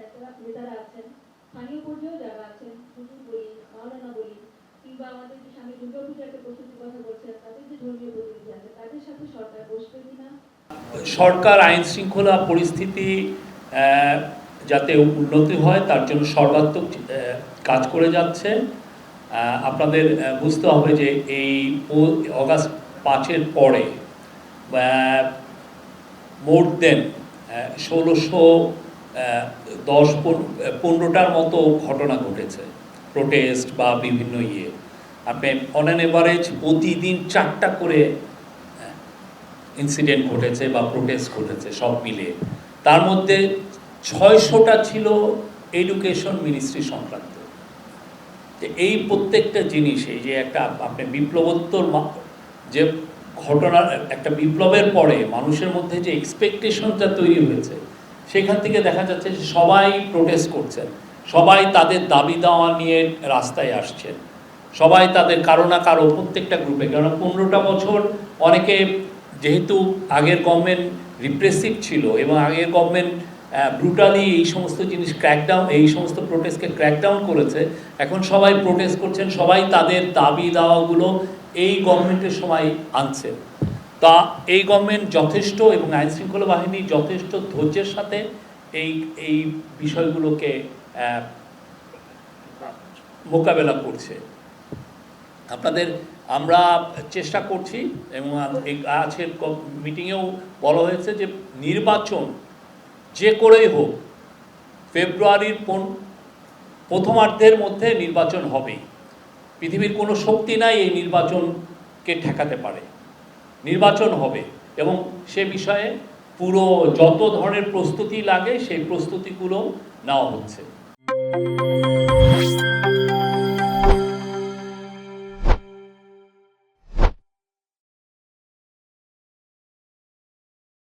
নেতারা নেতারা আছেন, স্থানীয় পর্যায়েও যারা আছেন হুজুর বলি মাওলানা বলি, কিংবা আমাদের যে সামনে দুর্গা পূজার একটা প্রস্তুতির কথা বলছেন তাদের যে ধর্মীয় প্রতিনিধি আছে, তাদের সাথে সরকার বসবে কিনা? সরকার আইন শৃঙ্খলা পরিস্থিতি যাতে উন্নতি হয়, তার জন্য সর্বাত্মক কাজ করে যাচ্ছে। আপনাদের বুঝতে হবে যে এই অগাস্ট পাঁচের পরে মোর দেন ষোলোশো দশ পনেরোটার মতো ঘটনা ঘটেছে প্রোটেস্ট বা বিভিন্ন ইয়ে। আপনি অন অ্যান এভারেজ প্রতিদিন চারটা করে ইনসিডেন্ট ঘটেছে বা প্রোটেস্ট ঘটেছে সব মিলে। তার মধ্যে ছয়শোটা ছিল এডুকেশন মিনিস্ট্রি সংক্রান্ত। যে এই প্রত্যেকটা জিনিস এই যে একটা আপনি বিপ্লবোত্তর যে ঘটনার একটা বিপ্লবের পরে মানুষের মধ্যে যে এক্সপেকটেশনটা তৈরি হয়েছে, সেখান থেকে দেখা যাচ্ছে সবাই প্রোটেস্ট করছেন। সবাই তাদের দাবি দাওয়া নিয়ে রাস্তায় আসছেন। সবাই তাদের কারও না কারও প্রত্যেকটা গ্রুপে কারণ পনেরোটা বছর অনেকে যেহেতু আগের গভর্নমেন্ট রিপ্রেসিভ ছিল এবং আগের গভর্নমেন্ট ব্রুটালি এই সমস্ত জিনিস ক্র্যাকডাউন এই সমস্ত প্রোটেস্টকে ক্র্যাকডাউন করেছে, এখন সবাই প্রোটেস্ট করছেন, সবাই তাদের দাবি দাওয়াগুলো এই গভর্নমেন্টের সময় আনছেন তা এই গভর্নমেন্ট যথেষ্ট এবং আইন শৃঙ্খলা বাহিনী যথেষ্ট ধৈর্যের সাথে এই এই বিষয়গুলোকে মোকাবেলা করছে। আপনাদের, আমরা চেষ্টা করছি এবং আজকের মিটিংয়েও বলা হয়েছে যে নির্বাচন যে করেই হোক, ফেব্রুয়ারির প্রথমার্ধের মধ্যে নির্বাচন হবেই। পৃথিবীর কোনো শক্তি নাই এই নির্বাচনকে ঠেকাতে পারে। নির্বাচন হবে এবং সে বিষয়ে পুরো যত ধরনের প্রস্তুতি লাগে সেই প্রস্তুতিগুলো নেওয়া হচ্ছে।